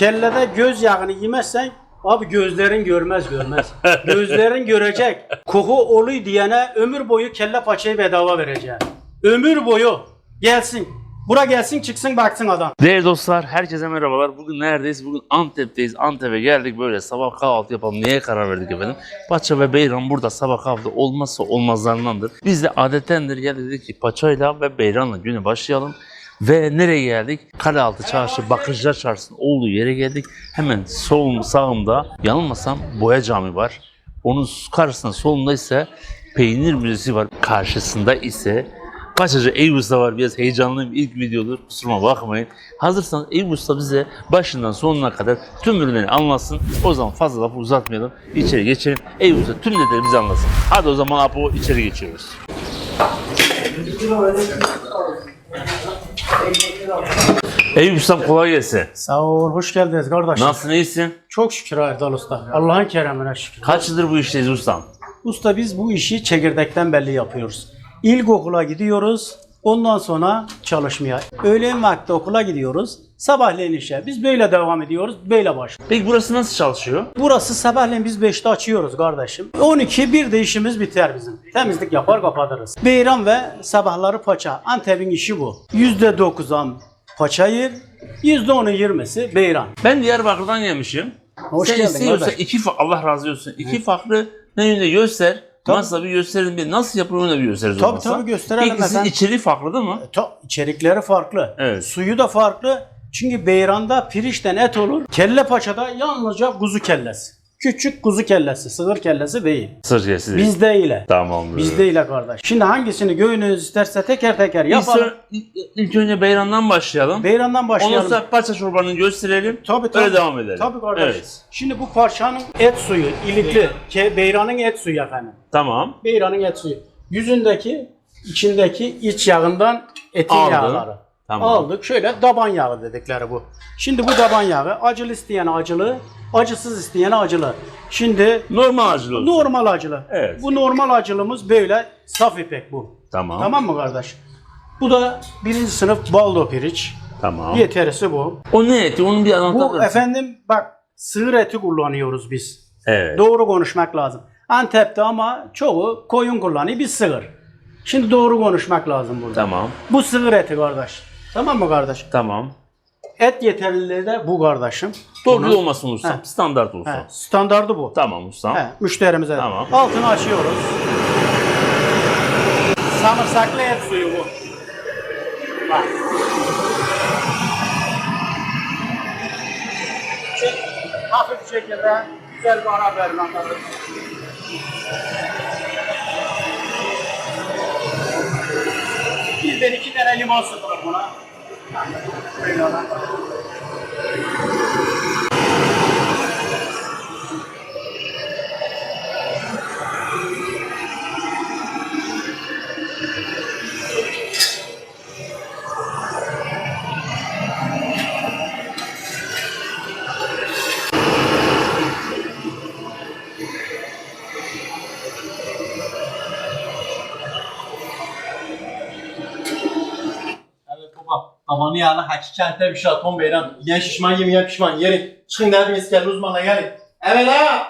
kellede göz yağını yemezsen abi gözlerin görmez görmez. gözlerin görecek. Koku oluy diyene ömür boyu kelle paçayı bedava vereceğim. Ömür boyu gelsin. Bura gelsin çıksın baksın adam. Değerli dostlar, herkese merhabalar. Bugün neredeyiz? Bugün Antep'teyiz. Antep'e geldik böyle sabah kahvaltı yapalım. Niye karar verdik efendim? Paça ve beyran burada sabah kahvaltı olmazsa olmazlarındandır. Biz de adettendir ya dedik ki paçayla ve beyranla güne başlayalım. Ve nereye geldik? Kalealtı Çarşı, Bakırcılar Çarşı'nın olduğu yere geldik. Hemen solum sağımda yanılmasam Boya Cami var. Onun karşısında solunda ise Peynir Müzesi var. Karşısında ise Paçacı Eyüp Usta var. Biraz heyecanlıyım. İlk videodur. Kusuruma bakmayın. Hazırsanız Eyüp Usta bize başından sonuna kadar tüm ürünleri anlatsın. O zaman fazla lafı uzatmayalım. İçeri geçelim. Eyüp Usta tüm detayları bize anlatsın. Hadi o zaman Apo içeri geçiyoruz. Eyüp Ustam kolay gelsin. Sağ ol, hoş geldiniz kardeşim. Nasılsın iyisin? Çok şükür Erdal Usta. Allah'ın keremine şükür. Kaç yıldır bu işteyiz ustam? Usta biz bu işi çekirdekten belli yapıyoruz. İlkokula gidiyoruz, ondan sonra çalışmaya. Öğlen vakti okula gidiyoruz, sabahleyin işe. Biz böyle devam ediyoruz, böyle başlıyoruz. Peki burası nasıl çalışıyor? Burası sabahleyin biz 5'te açıyoruz kardeşim. 12 bir de işimiz biter bizim. Temizlik yapar kapatırız. Beyran ve sabahları paça. Antep'in işi bu. %9'an paça yer, %10'u 20'si beyran. Ben Diyarbakır'dan yemişim. Hoş Sen geldin istiyorsan kardeş. iki fa- Allah razı olsun. İki farklı menüde göster. Tabii. Nasıl bir gösterelim bir nasıl yapılır onu da bir gösteririz Tabii, olmazsa. tabii, gösterelim İkisi efendim. içeriği farklı değil mi? Ta, içerikleri farklı. Evet. Suyu da farklı. Çünkü beyranda pirinçten et olur. Kelle paçada yalnızca kuzu kellesi. Küçük kuzu kellesi, sığır kellesi değil. Sır gelsin. Bizde ile. Tamamdır. Bizde ile kardeş. Şimdi hangisini göğünüz isterse teker teker İlk, yapalım. sonra- ilk, ilk önce beyrandan başlayalım. Beyrandan Ondan başlayalım. sonra parça çorbanı gösterelim. Tabii tabii. Öyle devam edelim. Tabii kardeş. Evet. Şimdi bu parçanın et suyu, ilikli. Ke, beyranın et suyu efendim. Tamam. Beyranın et suyu. Yüzündeki, içindeki iç yağından etin Aldın. yağları. Tamam. Aldık. Şöyle daban yağı dedikleri bu. Şimdi bu daban yağı acılı isteyen acılı, acısız isteyen acılı. Şimdi Normal acılı olsun. normal acılı. Evet. Bu normal acılımız böyle saf ipek bu. Tamam. Tamam mı kardeş? Bu da birinci sınıf baldo pirinç. Tamam. Yeterisi bu. O ne eti? Onun bir anlatır Bu mısın? efendim bak sığır eti kullanıyoruz biz. Evet. Doğru konuşmak lazım. Antep'te ama çoğu koyun kullanıyor, biz sığır. Şimdi doğru konuşmak lazım burada. Tamam. Bu sığır eti kardeş. Tamam mı kardeş? Tamam. Et yeterliliği de bu kardeşim. Torpil Bunu- olmasın ustam. He. Standart olsun. He, standardı bu. Tamam ustam. He, müşterimize. Tamam. Altını açıyoruz. Samırsaklı et suyu bu. Bak. Hafif şekilde güzel bir ara verin anladın. Bizden iki tane limon sıkılır buna. Böyle. Amanı yani hakiki Antep işi atom beyran. Yiyen şişman yemeyen pişman. Yeri. Çıkın derdiniz kendi uzmanla gelin. Evet ha.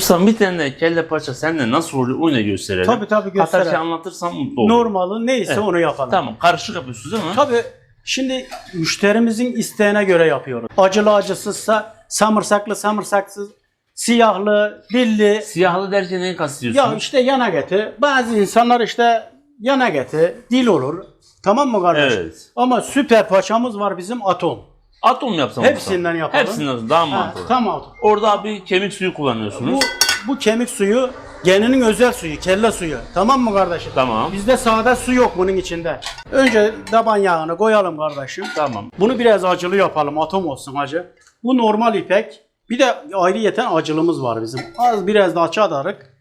Ustam bir tane de kelle paça sende nasıl oluyor onu da gösterelim. Tabii tabii Hatta şey gösterelim. anlatırsan mutlu olurum. Normali neyse Evet. onu yapalım. Tamam karışık yapıyorsunuz değil mi? Tabii şimdi müşterimizin isteğine göre yapıyoruz. Acılı acısızsa samırsaklı samırsaksız, siyahlı, dilli. Siyahlı derken neyi kastediyorsun? Ya işte yana eti. Bazı insanlar işte yana eti, dil olur. Tamam mı kardeş? Evet. Ama süper paçamız var bizim atom. Atom yapsam Hepsinden yapalım. Hepsinden daha Ha, mantıklı. tamam. Orada bir kemik suyu kullanıyorsunuz. Bu bu kemik suyu geninin özel suyu, kelle suyu. Tamam mı kardeşim? Tamam. Bizde sade su yok bunun içinde. Önce taban yağını koyalım kardeşim. Tamam. Bunu biraz acılı yapalım. Atom olsun acı. Bu normal ipek. Bir de ayrıyeten acılımız var bizim. Az biraz da açı atarık.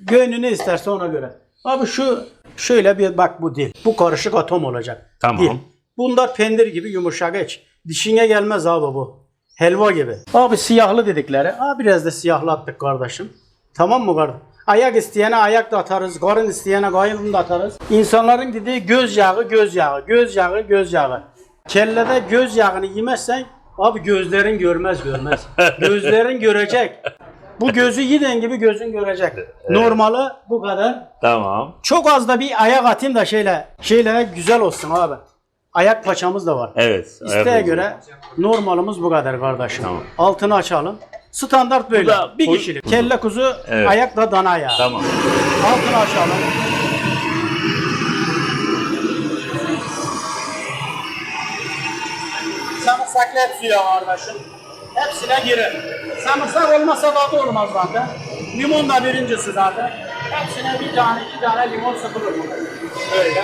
Gönlü ne isterse ona göre. Abi şu şöyle bir bak bu dil. Bu karışık atom olacak. Tamam. Dil. Bunlar pendir gibi yumuşak iç. Dişine gelmez abi bu. Helva gibi. Abi siyahlı dedikleri. Abi biraz da siyahlattık kardeşim. Tamam mı kardeşim? Ayak isteyene ayak da atarız. Karın isteyene karın da atarız. İnsanların dediği göz yağı, göz yağı, göz yağı, göz yağı. Kellede göz yağını yemezsen Abi gözlerin görmez görmez. gözlerin görecek. Bu gözü yiden gibi gözün görecek. Normalı bu kadar. Tamam. Çok az da bir ayak atayım da şeyle şeylere güzel olsun abi. Ayak paçamız da var. Evet. İsteğe ayak göre normalimiz bu kadar kardeşim. Tamam. Altını açalım. Standart böyle. da bir kişilik. Kelle kuzu, Evet. ayak da dana ayağı. Tamam. Altını açalım. Sarımsaklı et suyu kardeşim. Hepsine girin. Sarımsak olmasa tadı olmaz zaten. Limon da birincisi zaten. Hepsine bir tane iki tane limon sıkılır burada. Böyle.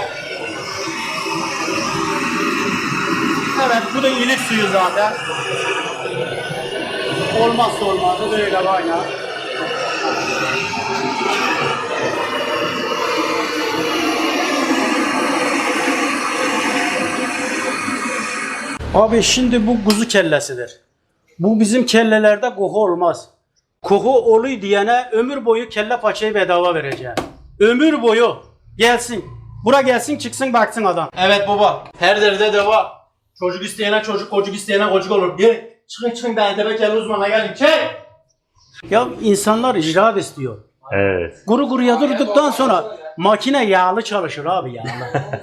Evet bu da ilik suyu zaten. Olmazsa olmazı böyle kaynar. Abi şimdi bu kuzu kellesidir. Bu bizim kellelerde koku olmaz. Koku oluyor diyene ömür boyu kelle paçayı bedava vereceğim. Ömür boyu. Gelsin. Bura gelsin çıksın baksın adam. Evet baba. Her derde deva. Çocuk isteyene çocuk, kocuk isteyene kocuk olur. Gelin. Çıkın çıkın ben tebe kelle uzmana gelin. Çek. Ya insanlar icraat istiyor. Evet. Kuru kuruya durduktan sonra makine yağlı çalışır abi yağlı.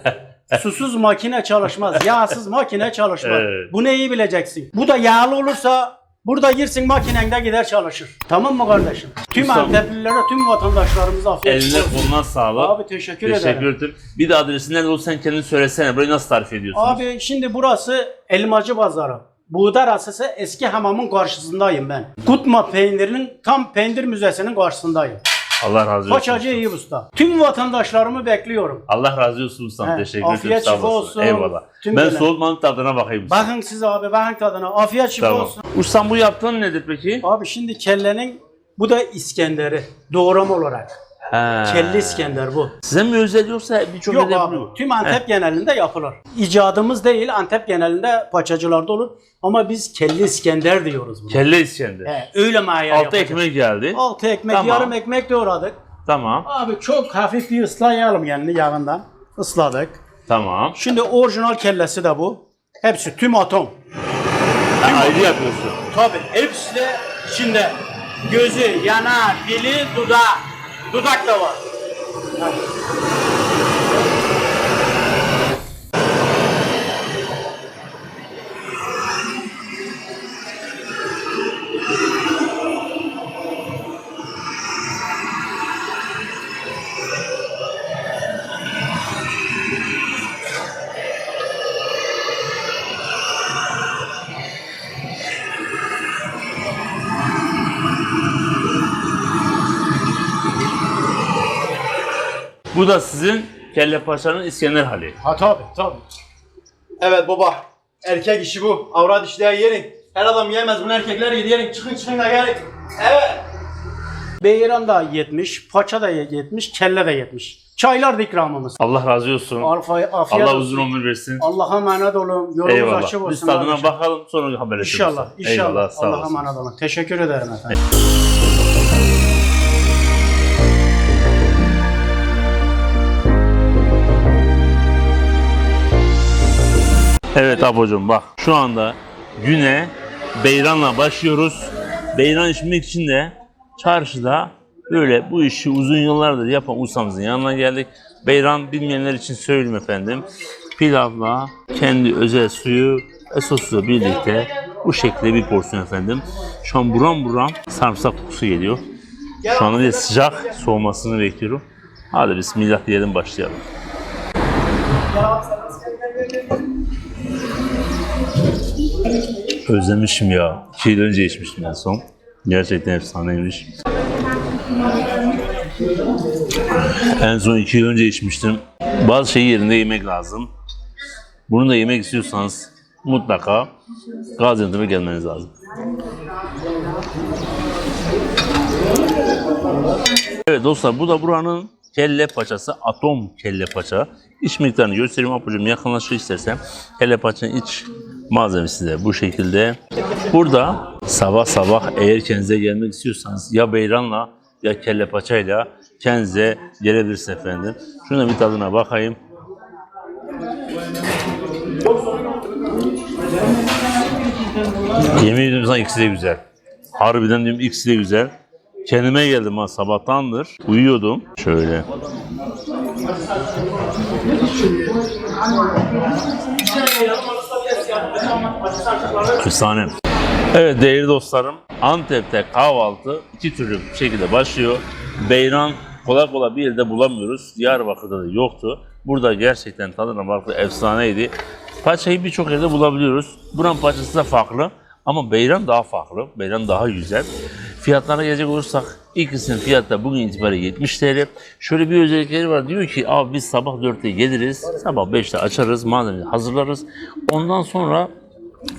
Susuz makine çalışmaz. Yağsız makine çalışmaz. Evet. Bunu iyi bileceksin. Bu da yağlı olursa burada girsin makinende gider çalışır. Tamam mı kardeşim? Tüm Ustam. Anteplilere, tüm vatandaşlarımıza afiyet Eline olsun. koluna sağlık. Abi teşekkür, Teşekkür ederim. ederim. Bir de adresi nerede olsa sen kendin söylesene. Burayı nasıl tarif ediyorsunuz? Abi şimdi burası Elmacı Pazarı. Buğday Rasası eski hamamın karşısındayım ben. Kutma peynirinin tam peynir müzesinin karşısındayım. Allah razı olsun. Paçacı iyi usta. Tüm vatandaşlarımı bekliyorum. Allah razı olsun ustam. He, Teşekkür ederim. afiyet Sağ şifa olasın. olsun. Eyvallah. Tüm ben böyle. soğutmanın tadına bakayım. ustam. Bakın siz abi bakın tadına. Afiyet şifa Tamam. olsun. Ustam bu yaptığın nedir peki? Abi şimdi kellenin bu da İskender'i. Doğram olarak. He. Kelle İskender bu. Size mi özel yoksa birçok Yok yerde abi. yapılıyor? Tüm Antep genelinde yapılır. İcadımız değil Antep genelinde paçacılarda olur. Ama biz kelle İskender diyoruz buna. Kelle İskender. He, öyle maya Altı yapacağız. ekmek geldi. Altı ekmek, Tamam. yarım ekmek doğradık. Tamam. Abi çok hafif bir ıslayalım yani yağından. Isladık. Tamam. Şimdi orijinal kellesi de bu. Hepsi tüm atom. Ha, ayrı yapıyorsun. Tabii hepsi de içinde. Gözü, yanağı, dili, dudağı. Dudak da var. Bu da sizin kelle paçanın İskender hali. Ha tabii tabii. Evet baba. Erkek işi bu. Avrat işler yerin. Her adam yemez bunu erkekler yer yerin. Çıkın çıkın da gelin. Evet. Beyran da 70, paça da 70, kelle de 70. Çaylar da ikramımız. Allah razı olsun. Alfa, afiyet Allah olsun. uzun ömür versin. Allah'a emanet olun. Yolunuz Eyvallah. açık olsun. Biz tadına kardeşim. bakalım sonra haberleşiriz. İnşallah. Eyvallah. İnşallah. Sağ Allah'a olasın. emanet olun. Teşekkür ederim efendim. Evet abocum bak şu anda güne beyranla başlıyoruz. Beyran içmek için de çarşıda böyle bu işi uzun yıllardır yapan ustamızın yanına geldik. Beyran bilmeyenler için söyleyeyim efendim. Pilavla kendi özel suyu ve sosla birlikte bu şekilde bir porsiyon efendim. Şu an buram buram sarımsak kokusu geliyor. Şu anda bir sıcak soğumasını bekliyorum. Hadi bismillah diyelim başlayalım. Özlemişim ya. İki yıl önce içmiştim en son. Gerçekten efsaneymiş. En son iki yıl önce içmiştim. Bazı şeyi yerinde yemek lazım. Bunu da yemek istiyorsanız mutlaka Gaziantep'e gelmeniz lazım. Evet dostlar bu da buranın kelle paçası, atom kelle paça. İç miktarını göstereyim apucum yakınlaşır istersen. Kelle paçanın iç malzemesi de bu şekilde. Burada sabah sabah eğer kendinize gelmek istiyorsanız ya beyranla ya kelle paçayla kendinize gelebilirsiniz efendim. Şuna bir tadına bakayım. Yemin ediyorum sana ikisi de güzel. Harbiden diyorum ikisi de güzel. Kendime geldim ha sabahtandır. Uyuyordum. Şöyle. Efsane. Evet değerli dostlarım Antep'te kahvaltı iki türlü şekilde başlıyor. Beyran kolay kolay bir yerde bulamıyoruz. Diyarbakır'da da yoktu. Burada gerçekten tadına baklı efsaneydi. Paçayı birçok yerde bulabiliyoruz. Buranın paçası da farklı ama beyran daha farklı. Beyran daha güzel. Fiyatlara gelecek olursak ikisinin fiyatı da bugün itibariyle 70 TL. Şöyle bir özellikleri var. Diyor ki abi biz sabah 4'te geliriz. Sabah 5'te açarız. Malzemeyi hazırlarız. Ondan sonra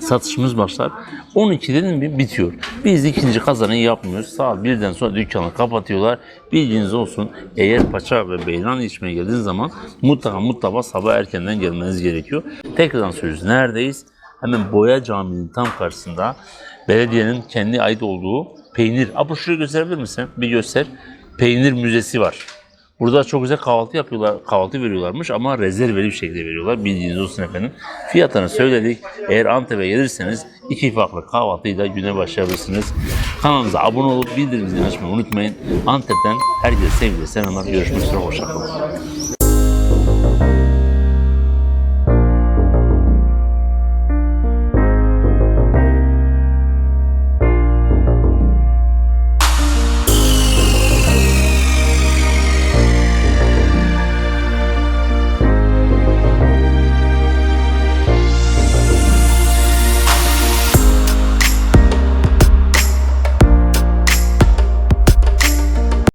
satışımız başlar. 12 dedim mi bitiyor. Biz ikinci kazanı yapmıyoruz. Saat 1'den sonra dükkanı kapatıyorlar. Bilginiz olsun eğer paça ve beyran içmeye geldiğiniz zaman mutlaka mutlaka sabah erkenden gelmeniz gerekiyor. Tekrardan söylüyoruz. Neredeyiz? Hemen Boya Camii'nin tam karşısında belediyenin kendi ait olduğu peynir. Abi şurayı gösterebilir misin? Bir göster. Peynir müzesi var. Burada çok güzel kahvaltı yapıyorlar, kahvaltı veriyorlarmış ama rezerveli bir şekilde veriyorlar. Bildiğiniz olsun efendim. Fiyatlarını söyledik. Eğer Antep'e gelirseniz iki farklı kahvaltıyla güne başlayabilirsiniz. Kanalımıza abone olup bildirim zilini açmayı unutmayın. Antep'ten herkese sevgiyle selamlar. Görüşmek üzere. Hoşçakalın.